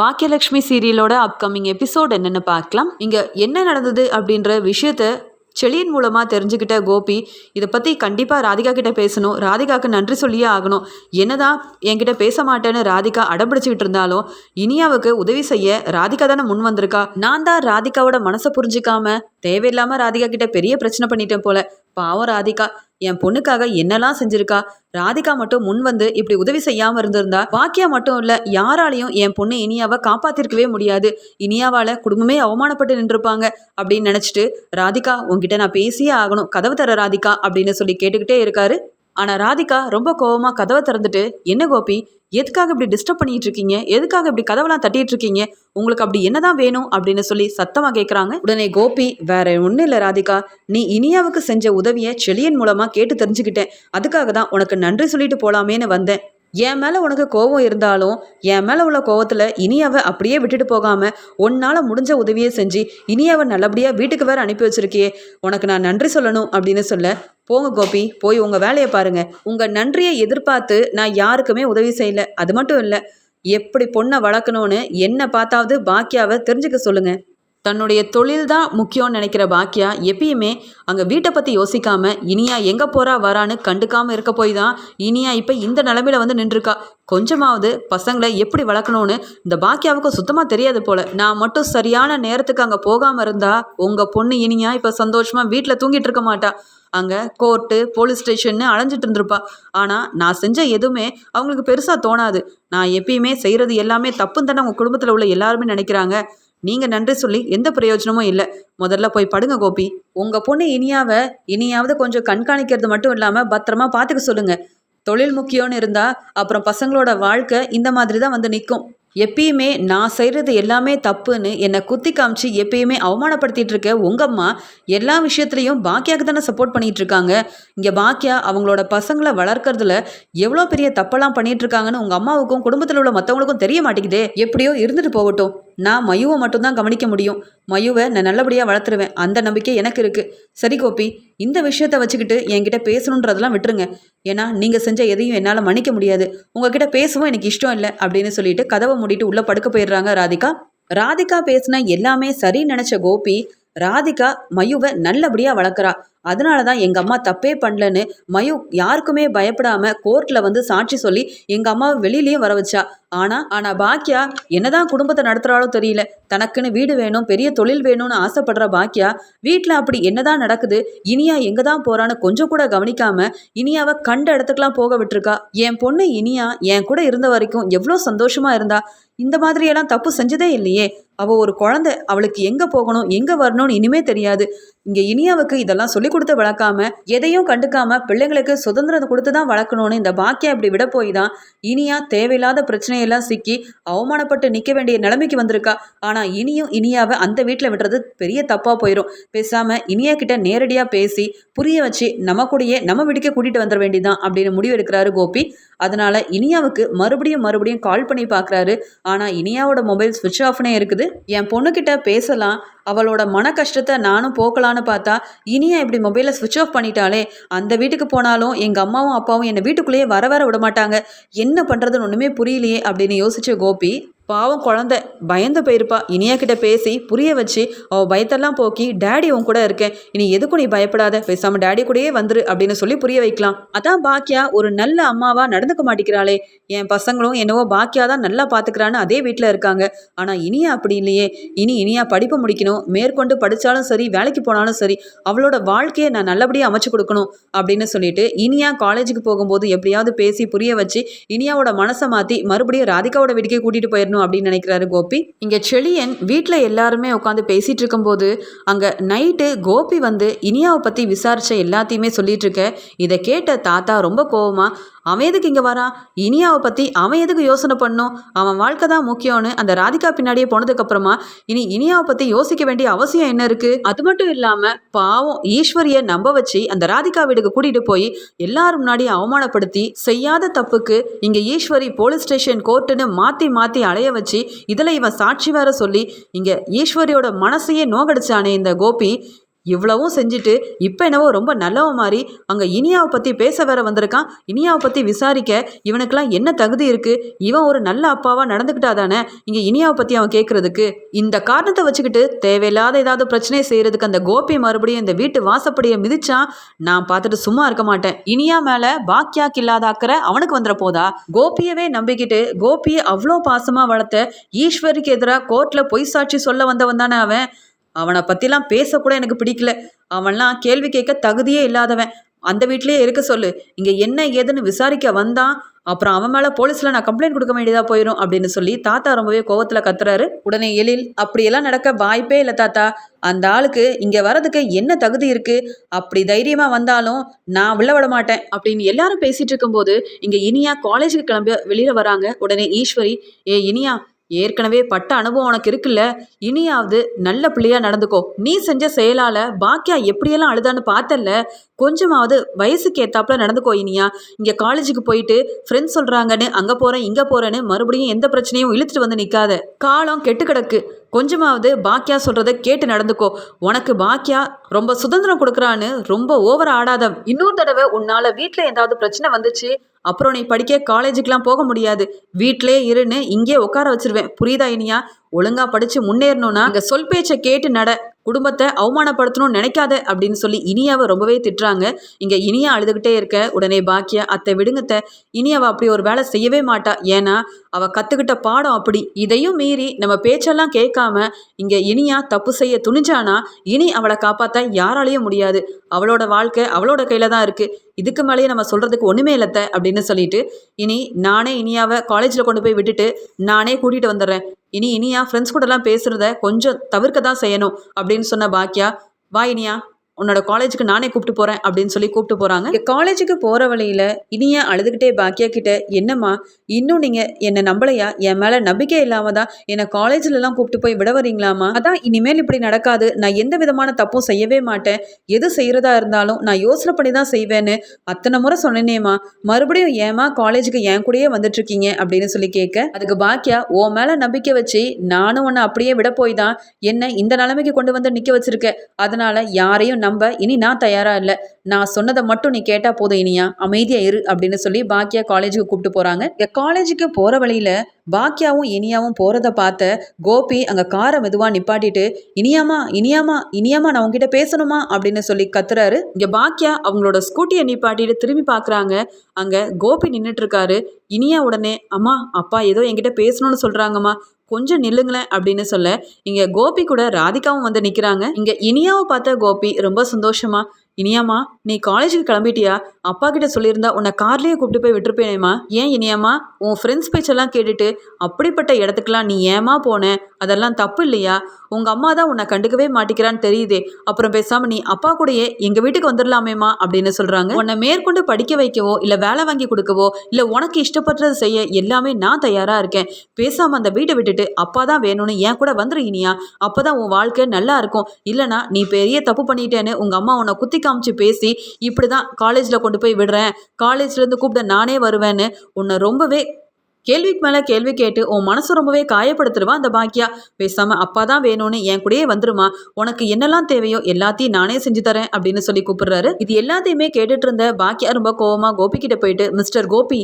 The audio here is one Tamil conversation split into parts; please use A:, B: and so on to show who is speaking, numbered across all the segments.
A: பாக்கியலட்சுமி சீரியலோட அப்கமிங் எபிசோட் என்னென்னு பார்க்கலாம். இங்கே என்ன நடந்தது அப்படின்ற விஷயத்த செளியின் மூலமாக தெரிஞ்சுக்கிட்ட கோபி இதை பற்றி கண்டிப்பாக ராதிகா கிட்ட பேசணும். ராதிகாவுக்கு நன்றி சொல்லியே ஆகணும். என்னதான் என்கிட்ட பேச மாட்டேன்னு ராதிகா அடம்பிடிச்சிக்கிட்டு இருந்தாலும் இனியாவுக்கு உதவி செய்ய ராதிகா தானே முன் வந்திருக்கா? நான் தான் ராதிகாவோட மனசை புரிஞ்சுக்காம தேவையில்லாமல் ராதிகா கிட்ட பெரிய பிரச்சனை பண்ணிட்டேன் போல. பாவம் ராதிகா என் பொண்ணுக்காக என்னெல்லாம் செஞ்சிருக்கா? ராதிகா மட்டும் முன் வந்து இப்படி உதவி செய்யாம இருந்திருந்தா பாக்கியா மட்டும் இல்ல யாராலையும் என் பொண்ணு இனியாவை காப்பாத்திருக்கவே முடியாது. இனியாவால குடும்பமே அவமானப்பட்டு நின்றுப்பாங்க அப்படின்னு நினைச்சிட்டு ராதிகா உன்கிட்ட நான் பேசியே ஆகணும். கதவு தர ராதிகா அப்படின்னு சொல்லி கேட்டுக்கிட்டே இருக்காரு ஆனால் ராதிகா ரொம்ப கோபமாக கதவை திறந்துட்டு என்ன கோபி? எதுக்காக இப்படி டிஸ்டர்ப் பண்ணிட்டு இருக்கீங்க? எதுக்காக இப்படி கதவெல்லாம் தட்டிட்டு இருக்கீங்க? உங்களுக்கு அப்படி என்னதான் வேணும்? அப்படின்னு சொல்லி சத்தமா கேட்குறாங்க உடனே கோபி வேற ஒன்றும் இல்லை ராதிகா. நீ இனியாவுக்கு செஞ்ச உதவியை செளியன் மூலமா கேட்டு தெரிஞ்சுக்கிட்டேன். அதுக்காக தான் உனக்கு நன்றி சொல்லிட்டு போலாமேன்னு வந்தேன். என் மேலே உனக்கு கோபம் இருந்தாலும் என் மேலே உள்ள கோவத்தில் இனியாவை அப்படியே விட்டுட்டு போகாம உன்னால் முடிஞ்ச உதவியை செஞ்சு இனியாவை நல்லபடியாக வீட்டுக்கு வேற அனுப்பி வச்சிருக்கியே. உனக்கு நான் நன்றி சொல்லணும் அப்படின்னு சொல்ல போங்க கோபி போய் உங்கள் வேலையை பாருங்கள் உங்கள் நன்றியை எதிர்பார்த்து நான் யாருக்குமே உதவி செய்யல. அது மட்டும் இல்லை எப்படி பொண்ணை வளர்க்கணும்னு என்ன பார்த்தாவது பாக்கியாவை தெரிஞ்சுக்க சொல்லுங்கள் தன்னுடைய தொழில் தான் முக்கியம்னு நினைக்கிற பாக்கியா எப்பயுமே அங்கே வீட்டை பற்றி யோசிக்காமல் இனியா எங்கே போகிறா வரான்னு கண்டுக்காமல் இருக்க போய் தான் இனியா இப்போ இந்த நிலமையில வந்து நின்றுருக்கா. கொஞ்சமாவது பசங்களை எப்படி வளர்க்கணும்னு இந்த பாக்கியாவுக்கு சுத்தமாக தெரியாது போல. நான் மட்டும் சரியான நேரத்துக்கு அங்கே போகாமல் இருந்தா உங்கள் பொண்ணு இனியா இப்போ சந்தோஷமாக வீட்டில் தூங்கிட்டு இருக்க மாட்டா. அங்கே கோர்ட்டு போலீஸ் ஸ்டேஷன்னு அலைஞ்சிட்டு இருந்திருப்பா. ஆனால் நான் செஞ்ச எதுவுமே அவங்களுக்கு பெருசாக தோணாது. நான் எப்பயுமே செய்கிறது எல்லாமே தப்புன்னு தானே உங்கள் குடும்பத்தில் உள்ள எல்லாருமே நினைக்கிறாங்க. நீங்கள் நன்றி சொல்லி எந்த பிரயோஜனமும் இல்லை. முதல்ல போய் படுங்க கோபி. உங்கள் பொண்ணு இனியாவை இனியாவது கொஞ்சம் கண்காணிக்கிறது மட்டும் இல்லாமல் பத்திரமா பார்த்துக்க சொல்லுங்க. தொழில் முக்கியம்னு இருந்தால் அப்புறம் பசங்களோட வாழ்க்கை இந்த மாதிரி தான் வந்து நிற்கும் எப்பயுமே நான் செய்கிறது எல்லாமே தப்புன்னு என்னை குத்தி காமிச்சு எப்பயுமே அவமானப்படுத்திட்டு இருக்க உங்கள் அம்மா எல்லா விஷயத்துலையும் பாக்கியாவுக்கு தானே சப்போர்ட் பண்ணிட்டு இருக்காங்க. இங்கே பாக்கியா அவங்களோட பசங்களை வளர்க்கறதுல எவ்வளோ பெரிய தப்பெல்லாம் பண்ணிட்டு இருக்காங்கன்னு உங்கள் அம்மாவுக்கும் குடும்பத்தில் உள்ள மற்றவங்களுக்கும் தெரிய மாட்டேங்குதே. எப்படியோ இருந்துட்டு போகட்டும். நான் மயுவை மட்டும்தான் கவனிக்க முடியும். மயுவை நான் நல்லபடியாக வளர்த்துருவேன். அந்த நம்பிக்கை எனக்கு இருக்குது சரி கோபி இந்த விஷயத்தை வச்சுக்கிட்டு என்கிட்ட பேசணுன்றதெல்லாம் விட்டுருங்க. ஏன்னா நீங்கள் செஞ்ச எதையும் என்னால் மன்னிக்க முடியாது. உங்ககிட்ட பேசவும் எனக்கு இஷ்டம் இல்லை அப்படின்னு சொல்லிட்டு கதவை மூடிட்டு உள்ளே படுக்க போயிடுறாங்க ராதிகா. ராதிகா பேசின எல்லாமே சரி நினச்ச கோபி ராதிகா மயுவை நல்லபடியாக வளர்க்குறா. அதனால தான் எங்கள் அம்மா தப்பே பண்ணலன்னு மயு யாருக்குமே பயப்படாமல் கோர்ட்டில் வந்து சாட்சி சொல்லி எங்கள் அம்மாவை வெளியிலையும் வர வச்சா. ஆனால் ஆனால் பாக்கியா என்னதான் குடும்பத்தை நடத்துகிறாளோ தெரியல. தனக்குன்னு வீடு வேணும் பெரிய தொழில் வேணும்னு ஆசைப்படுற பாக்கியா வீட்டில் அப்படி என்னதான் நடக்குது இனியா எங்கே தான் போகிறான்னு கொஞ்சம் கூட கவனிக்காம இனியாவை கண்ட இடத்துக்குலாம் போக விட்டுருக்கா. என் பொண்ணு இனியா என் கூட இருந்த வரைக்கும் எவ்வளோ சந்தோஷமாக இருந்தா. இந்த மாதிரியெல்லாம் தப்பு செஞ்சதே இல்லையே. அவள் ஒரு குழந்தை அவளுக்கு எங்கே போகணும் எங்கே வரணும்னு இனிமே தெரியாது. இங்கே இனியாவுக்கு இதெல்லாம் சொல்லி கொடுத்து வளர்க்காம எதையும் கண்டுக்காம பிள்ளைங்களுக்கு சுதந்திரம் கொடுத்து தான் வளர்க்கணும்னு இந்த பாக்கியா இப்படி விட போய் தான் இனியா தேவையில்லாத பிரச்சனையெல்லாம் சிக்கி அவமானப்பட்டு நிற்க வேண்டிய நிலைமைக்கு வந்திருக்கா. ஆனால் இனியும் இனியாவை அந்த வீட்டில் விடுறது பெரிய தப்பாக போயிடும் பேசாமல் இனியா கிட்ட நேரடியாக பேசி புரிய வச்சு நம்ம கூடயே நம்ம வீட்டுக்கே கூட்டிகிட்டு வந்துட வேண்டியதான் அப்படின்னு முடிவு எடுக்கிறாரு கோபி. அதனால இனியாவுக்கு மறுபடியும் மறுபடியும் கால் பண்ணி பார்க்குறாரு ஆனால் இனியாவோட மொபைல் சுவிட்ச் ஆஃப்னே இருக்குது. என் பொண்ணுக்கிட்ட பேசலாம். அவளோட மன கஷ்டத்தை நானும் போக்கலான்னு பார்த்தா இனியா இப்படி மொபைலை சுவிட்ச் ஆஃப் பண்ணிட்டாலே அந்த வீட்டுக்கு போனாலும் எங்கள் அம்மாவும் அப்பாவும் என்னை வீட்டுக்குள்ளேயே வர வர விட மாட்டாங்க என்ன பண்ணுறதுன்னு ஒன்றுமே புரியலையே அப்படின்னு யோசிச்ச கோபி பாவம் குழந்த பயந்து போயிருப்பா. இனியா கிட்ட பேசி புரிய வச்சு அவள் பயத்தெல்லாம் போக்கி டேடி உன் கூட இருக்கேன். இனி எதுக்கும் நீ பயப்படாத. பேசாம டேடி கூடயே வந்துரு அப்படின்னு சொல்லி புரிய வைக்கலாம். அதான் பாக்கியா ஒரு நல்ல அம்மாவா நடந்துக்க மாட்டேங்கிறாளே. என் பசங்களும் என்னவோ பாக்கியா தான் நல்லா பார்த்துக்கிறான்னு அதே வீட்டில் இருக்காங்க. ஆனால் இனியா அப்படி இல்லையே. இனி இனியா படிப்பு முடிக்கணும். மேற்கொண்டு படித்தாலும் சரி வேலைக்கு போனாலும் சரி அவளோட வாழ்க்கையை நான் நல்லபடியாக அமைச்சு கொடுக்கணும் அப்படின்னு சொல்லிட்டு இனியா காலேஜுக்கு போகும்போது எப்படியாவது பேசி புரிய வச்சு இனியாவோட மனசை மாற்றி மறுபடியும் ராதிகாவோட வீட்டுக்கே கூட்டிகிட்டு போயிடணும். அப்படின்னு நினைக்கிறாரு கோபி. இங்கே செழியன் வீட்டில் எல்லாருமே உட்காந்து பேசிட்டு இருக்கும்போது அங்கே நைட்டு கோபி வந்து இனியாவை பற்றி விசாரிச்ச எல்லாத்தையுமே சொல்லிட்டு இருக்க. இதை கேட்ட தாத்தா ரொம்ப கோவமா அவன் எதுக்கு இங்கே வரான்? இனியாவை பற்றி அவன் எதுக்கு யோசனை பண்ணும்? அவன் வாழ்க்கை தான் முக்கியம்னு அந்த ராதிகா பின்னாடியே போனதுக்கப்புறமா இனி இனியாவை பற்றி யோசிக்க வேண்டிய அவசியம் என்ன இருக்கு? அது மட்டும் இல்லாமல் பாவம் ஈஸ்வரியை நம்ப வச்சு அந்த ராதிகா வீடுக்கு கூட்டிகிட்டு போய் எல்லாரும் முன்னாடி அவமானப்படுத்தி செய்யாத தப்புக்கு இங்கே ஈஸ்வரி போலீஸ் ஸ்டேஷன் கோர்ட்டுன்னு மாற்றி மாற்றி அலைய வச்சு இதில் இவன் சாட்சி வேற சொல்லி இங்கே ஈஸ்வரியோட மனசையே நோகடிச்சானே இந்த கோபி. இவ்வளவும் செஞ்சுட்டு இப்போ என்னவோ ரொம்ப நல்லவன் மாதிரி அங்கே இனியாவை பற்றி பேச வேற வந்திருக்கான். இனியாவை பற்றி விசாரிக்க இவனுக்கெல்லாம் என்ன தகுதி இருக்குது இவன் ஒரு நல்ல அப்பாவாக நடந்துக்கிட்டாதானே இங்கே இனியாவை பற்றி அவன் கேட்குறதுக்கு இந்த காரணத்தை வச்சுக்கிட்டு தேவையில்லாத ஏதாவது பிரச்சனையை செய்கிறதுக்கு அந்த கோபி மறுபடியும் இந்த வீட்டு வாசப்படியை மிதிச்சான். நான் பார்த்துட்டு சும்மா இருக்க மாட்டேன். இனியா மேலே பாக்கியாக்கு இல்லாத அக்கறை அவனுக்கு வந்துட போதா? கோபியவே நம்பிக்கிட்டு கோபியை அவ்வளோ பாசமாக வளர்த்த ஈஸ்வருக்கு எதிராக கோர்ட்டில் பொய் சாட்சி சொல்ல வந்தவன் தானே அவன்? அவனை பற்றிலாம் பேசக்கூட எனக்கு பிடிக்கல. அவன்லாம் கேள்வி கேட்க தகுதியே இல்லாதவன். அந்த வீட்லேயே இருக்க சொல்லு. இங்கே என்ன ஏதுன்னு விசாரிக்க வந்தான். அப்புறம் அவன் மேலே போலீஸில் நான் கம்ப்ளைண்ட் கொடுக்க வேண்டியதாக போயிடும் அப்படின்னு சொல்லி தாத்தா ரொம்பவே கோவத்தில் கத்துறாரு. உடனே எழில் அப்படியெல்லாம் நடக்க வாய்ப்பே இல்லை தாத்தா. அந்த ஆளுக்கு இங்கே வரதுக்கு என்ன தகுதி இருக்குது அப்படி தைரியமாக வந்தாலும் நான் உள்ள விட மாட்டேன். அப்படின்னு எல்லாரும் பேசிகிட்டு இருக்கும்போது இங்கே இனியா காலேஜுக்கு கிளம்பி வெளியில் வராங்க. உடனே ஈஸ்வரி ஏ இனியா ஏற்கனவே பட்ட அனுபவம் உனக்கு இருக்குல்ல? இனியாவது நல்ல பிள்ளையா நடந்துக்கோ. நீ செஞ்ச செயலால பாக்கியா எப்படியெல்லாம் அழுதான்னு பார்த்தல்ல. கொஞ்சமாவது வயசுக்கு ஏத்தாப்புல நடந்துக்கோ இனியா. இங்க காலேஜுக்கு போயிட்டு ஃப்ரெண்ட்ஸ் சொல்றாங்கன்னு அங்க போறேன் இங்க போறேன்னு மறுபடியும் எந்த பிரச்சனையும் இழுத்துட்டு வந்து நிக்காத. காலம் கெட்டு கிடக்கு. கொஞ்சமாவது பாக்கியா சொல்றத கேட்டு நடந்துக்கோ. உனக்கு பாக்கியா ரொம்ப சுதந்திரம் கொடுக்குறான்னு ரொம்ப ஓவர் ஆடாத. இன்னொரு தடவை உன்னால வீட்டில் ஏதாவது பிரச்சனை வந்துச்சு அப்புறம் நீ படிக்க காலேஜுக்கெலாம் போக முடியாது. வீட்டிலே இருன்னு இங்கே உட்கார வச்சிருவேன். புரியுதா இனியா? ஒழுங்கா படிச்சு முன்னேறணும்னா அங்கே சொல் பேச்சை கேட்டு நட. குடும்பத்தை அவமானப்படுத்தணும்னு நினைக்காத அப்படின்னு சொல்லி இனியாவை ரொம்பவே திட்டுறாங்க. இங்கே இனியா அழுதுகிட்டே இருக்க உடனே பாக்கியா அத்தை விடுங்கத்த இனியாவை அப்படி ஒரு வேலை செய்யவே மாட்டா. ஏன்னா அவள் கற்றுக்கிட்ட பாடம் அப்படி. இதையும் மீறி நம்ம பேச்செல்லாம் கேட்காம இங்கே இனியா தப்பு செய்ய துணிஞ்சானா இனி அவளை காப்பாத்த யாராலையும் முடியாது. அவளோட வாழ்க்கை அவளோட கையில தான் இருக்கு. இதுக்கு மேலேயே நம்ம சொல்றதுக்கு ஒண்ணுமே இல்லத்த அப்படின்னு சொல்லிட்டு இனி நானே இனியாவை காலேஜில் கொண்டு போய் விட்டுட்டு நானே கூட்டிகிட்டு வந்துடுறேன். இனி இனியா ஃப்ரெண்ட்ஸ் கூடலாம் பேசுகிறத கொஞ்சம் தவிர்க்க தான் செய்யணும் அப்படின்னு சொன்ன பாக்கியா வா இனியா. உன்னோட காலேஜுக்கு நானே கூப்பிட்டு போகிறேன் அப்படின்னு சொல்லி கூப்பிட்டு போகிறாங்க காலேஜுக்கு போகிற வழியில் இனியா அழுதுகிட்டே பாக்கியா கிட்ட என்னம்மா இன்னும் நீங்கள் என்னை நம்பலையா? என் மேலே நம்பிக்கை இல்லாம தான் என்னை காலேஜ்லலாம் கூப்பிட்டு போய் விட வரீங்களாமா அதான் இனிமேல் இப்படி நடக்காது. நான் எந்த விதமான தப்பும் செய்யவே மாட்டேன். எது செய்கிறதா இருந்தாலும் நான் யோசனை பண்ணி தான் செய்வேன்னு அத்தனை முறை சொன்னேனேம்மா. மறுபடியும் ஏமா காலேஜுக்கு என் கூடயே வந்துட்டு இருக்கீங்க அப்படின்னு சொல்லி கேட்க அதுக்கு பாக்கியா ஓ மேலே நம்பிக்கை வச்சு நானும் உன்னை அப்படியே விட போய் தான் என்னை இந்த நிலைமைக்கு கொண்டு வந்து நிற்க வச்சிருக்க அதனால யாரையும் நம்ப இனி நான் தயாரா இல்லை. நான் சொன்னதை மட்டும் நீ கேட்டா போதும் இனியா. அமைதியா இரு அப்படின்னு சொல்லி பாக்கியா காலேஜுக்கு கூப்பிட்டு போறாங்க. காலேஜுக்கு போற வழியில பாக்கியாவும் இனியாவும் போகிறத பார்த்த கோபி அங்க காரை மெதுவா நிப்பாட்டிட்டு இனியாமா இனியாமா இனியாமா நான் உங்ககிட்ட பேசணுமா அப்படின்னு சொல்லி கத்துறாரு. இங்க பாக்கியா அவங்களோட ஸ்கூட்டியை நிப்பாட்டிட்டு திரும்பி பாக்குறாங்க. அங்க கோபி நின்றுட்டு இருக்காரு. இனியா உடனே அம்மா அப்பா ஏதோ என்கிட்ட பேசணும்னு சொல்றாங்கம்மா. கொஞ்சம் நில்லுங்களேன் அப்படின்னு சொல்ல இங்க கோபி கூட ராதிகாவும் வந்து நிக்கிறாங்க. இங்க இனியாவை பார்த்த கோபி ரொம்ப சந்தோஷமா இனியாமா நீ காலேஜுக்கு கிளம்பிட்டியா? அப்பா கிட்ட சொல்லியிருந்தா உன்னை கார்லேயே கூப்பிட்டு போய் விட்டுருப்பேனேம்மா ஏன் இனியாமா உன் ஃப்ரெண்ட்ஸ் பேச்செல்லாம் கேட்டுட்டு அப்படிப்பட்ட இடத்துக்குலாம் நீ ஏமா போன? அதெல்லாம் தப்பு இல்லையா? உங்கள் அம்மா தான் உன்னை கண்டுக்கவே மாட்டிக்கிறான்னு தெரியுதே. அப்புறம் பேசாமல் நீ அப்பா கூடயே எங்கள் வீட்டுக்கு வந்துடலாமேம்மா அப்படின்னு சொல்கிறாங்க உன்னை மேற்கொண்டு படிக்க வைக்கவோ இல்லை வேலை வாங்கி கொடுக்கவோ இல்லை உனக்கு இஷ்டப்படுறது செய்ய எல்லாமே நான் தயாராக இருக்கேன். பேசாமல் அந்த வீட்டை விட்டுட்டு அப்பா தான் வேணும்னு ஏன் கூட வந்துரு இனியா. அப்போ தான் உன் வாழ்க்கை நல்லா இருக்கும். இல்லைனா நீ பெரிய தப்பு பண்ணிட்டேன்னு உங்கள் அம்மா உன்னை குத்தி காமிச்சு பேசி இப்படி தான் காலேஜில் கொண்டு போய் விடுறேன். காலேஜ்லேருந்து கூப்பிட நானே வருவேன்னு. உன்னை ரொம்பவே கேள்விக்கு மேலே கேள்வி கேட்டு உன் மனசு ரொம்பவே காயப்படுத்துருவா அந்த பாக்கியா. பேசாம அப்பா தான் வேணும்னு என் கூடயே வந்துருமா. உனக்கு என்னெல்லாம் தேவையோ எல்லாத்தையும் நானே செஞ்சு தரேன் அப்படின்னு சொல்லி கூப்பிடுறாரு. இது எல்லாத்தையுமே கேட்டுட்டு இருந்த பாக்கியா ரொம்ப கோவமாக கோபி கிட்ட போயிட்டு மிஸ்டர் கோபி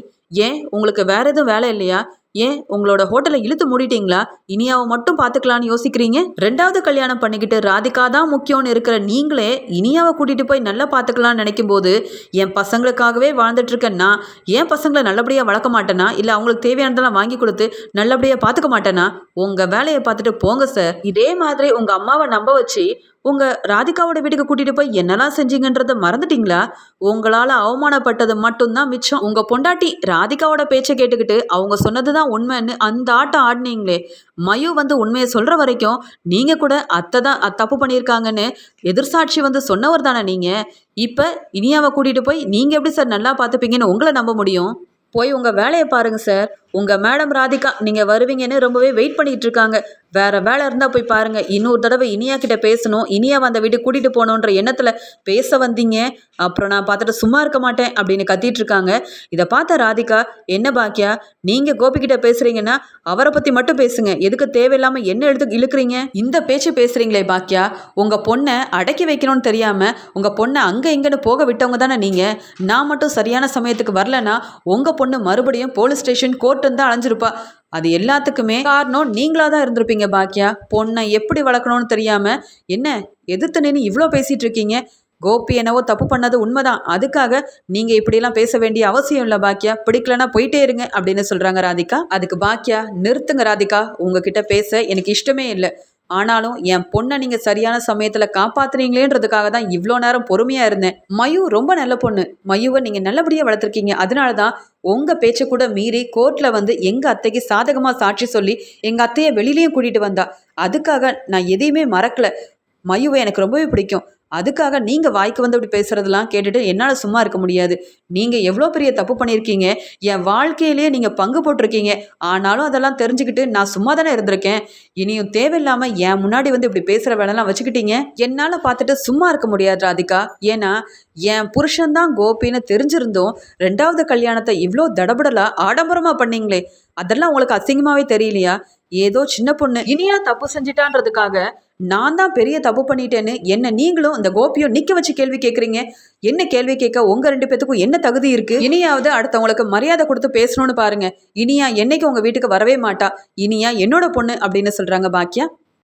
A: ஏன்? உங்களுக்கு வேற எதுவும் வேலை இல்லையா? ஏன்? உங்களோட ஹோட்டலை இழுத்து மூடிட்டீங்களா? இனியாவை மட்டும் பார்த்துக்கலான்னு யோசிக்கிறீங்க? ரெண்டாவது கல்யாணம் பண்ணிக்கிட்டு ராதிகா தான் முக்கியம்னு இருக்கிற நீங்களே இனியாவை கூட்டிகிட்டு போய் நல்லா பார்த்துக்கலான்னு நினைக்கும் போது என் பசங்களுக்காகவே வாழ்ந்துட்டு இருக்கேன் என் பசங்களை நல்லபடியாக வளர்க்க மாட்டேனா? இல்லை அவங்களுக்கு தேவையானதெல்லாம் வாங்கி கொடுத்து நல்லபடியாக பார்த்துக்க மாட்டேனா? உங்கள் வேலையை பார்த்துட்டு போங்க சார் இதே மாதிரி உங்கள் அம்மாவை நம்ப வச்சு உங்கள் ராதிகாவோட வீட்டுக்கு கூட்டிகிட்டு போய் என்னெல்லாம் செஞ்சீங்கன்றதை மறந்துட்டீங்களா? உங்களால் அவமானப்பட்டது மட்டும்தான் மிச்சம். உங்கள் பொண்டாட்டி ராதிகாவோட பேச்சை கேட்டுக்கிட்டு அவங்க சொன்னது தான் உண்மைன்னு அந்த ஆட்டம் ஆடினீங்களே. மயு வந்து உண்மையை சொல்கிற வரைக்கும் நீங்கள் கூட அத்தை தான் தப்பு பண்ணியிருக்காங்கன்னு எதிர்சாட்சி வந்து சொன்னவர் தானே நீங்கள் இப்போ இனியாவை கூட்டிகிட்டு போய் நீங்கள் எப்படி சார் நல்லா பார்த்துப்பீங்கன்னு உங்களை நம்ப முடியும்? போய் உங்கள் வேலையை பாருங்கள் சார். உங்கள் மேடம் ராதிகா நீங்கள் வருவீங்கன்னு ரொம்பவே வெயிட் பண்ணிகிட்டு இருக்காங்க. வேற வேலை இருந்தால் போய் பாருங்க. இன்னொரு தடவை இனியா கிட்ட பேசணும். இனியாவை அந்த வீட்டு கூட்டிகிட்டு போகணுன்ற எண்ணத்தில் பேச வந்தீங்க. அப்புறம் நான் பார்த்துட்டு சும்மா இருக்க மாட்டேன் அப்படின்னு கத்திட்டு இருக்காங்க. இதை பார்த்த ராதிகா என்ன பாக்கியா? நீங்கள் கோபிக்கிட்ட பேசுறீங்கன்னா அவரை பற்றி மட்டும் பேசுங்க. எதுக்கு தேவையில்லாமல் என்ன எடுத்து இழுக்கிறீங்க? இந்த பேச்சு பேசுறீங்களே பாக்கியா. உங்கள் பொண்ணை அடக்கி வைக்கணும்னு தெரியாமல் உங்கள் பொண்ணை அங்கே இங்கேன்னு போக விட்டவங்க தானே நீங்கள் நான் மட்டும் சரியான சமயத்துக்கு வரலன்னா உங்கள் பொண்ணு மறுபடியும் போலீஸ் ஸ்டேஷன் கோர்ட் கோர்ட்டுன்னு தான் அலைஞ்சிருப்பா. அது எல்லாத்துக்குமே காரணம் நீங்களா தான் இருந்திருப்பீங்க பாக்கியா பொண்ணை எப்படி வளர்க்கணும்னு தெரியாம. என்ன எதிர்த்து நின்று இவ்வளோ பேசிட்டு இருக்கீங்க கோபி என்னவோ தப்பு பண்ணது உண்மைதான். அதுக்காக நீங்க இப்படியெல்லாம் பேச வேண்டிய அவசியம் இல்லை பாக்கியா பிடிக்கலனா போயிட்டே இருங்க அப்படின்னு சொல்றாங்க ராதிகா. அதுக்கு பாக்கியா நிறுத்துங்க ராதிகா. உங்ககிட்ட பேச எனக்கு இஷ்டமே இல்லை. ஆனாலும் என் பொண்ணை நீங்க சரியான சமயத்துல காப்பாத்துறீங்களேன்றதுக்காக தான் இவ்வளோ நேரம் பொறுமையா இருந்தேன். மயு ரொம்ப நல்ல பொண்ணு. மயுவை நீங்க நல்லபடியா வளர்த்துருக்கீங்க. அதனால தான் உங்க பேச்சை கூட மீறி கோர்ட்ல வந்து எங்க அத்தைக்கு சாதகமா சாட்சி சொல்லி எங்க அத்தையை வெளியிலயும் கூட்டிட்டு வந்தா. அதுக்காக நான் எதையுமே மறக்கல. மயுவை எனக்கு ரொம்பவே பிடிக்கும். அதுக்காக நீங்க வாய்க்கு வந்து அப்படி பேசுறதெல்லாம் கேட்டுட்டு என்னால சும்மா இருக்க முடியாது. நீங்க எவ்வளோ பெரிய தப்பு பண்ணியிருக்கீங்க? என் வாழ்க்கையிலேயே நீங்க பங்கு போட்டிருக்கீங்க. ஆனாலும் அதெல்லாம் தெரிஞ்சுக்கிட்டு நான் சும்மா தானே இருந்திருக்கேன். இனியும் தேவையில்லாம என் முன்னாடி வந்து இப்படி பேசுற வேலைலாம் வச்சுக்கிட்டீங்க. என்னால பார்த்துட்டு சும்மா இருக்க முடியாது ராதிகா. ஏன்னா என் புருஷன்தான் கோபின்னு தெரிஞ்சிருந்தோம் ரெண்டாவது கல்யாணத்தை இவ்வளோ தடபடலா ஆடம்பரமா பண்ணீங்களே. அதெல்லாம் உங்களுக்கு அசிங்கமாவே தெரியலையா? ஏதோ சின்ன பொண்ணு. இனியா தப்பு செஞ்சிட்டான்றதுக்காக நான் தான் பெரிய தப்பு பண்ணிட்டேன்னு என்ன நீங்களும் இந்த கோபியும் நிக்க வச்சு கேள்வி கேட்குறீங்க என்ன கேள்வி கேட்க உங்க ரெண்டு பேத்துக்கும் என்ன தகுதி இருக்கு? இனியாவது அடுத்தவங்களுக்கு மரியாதை கொடுத்து பேசணும்னு பாருங்க. இனியா என்னைக்கு உங்க வீட்டுக்கு வரவே மாட்டா? இனியா என்னோட பொண்ணு அப்படின்னு சொல்றாங்க பாக்கியா?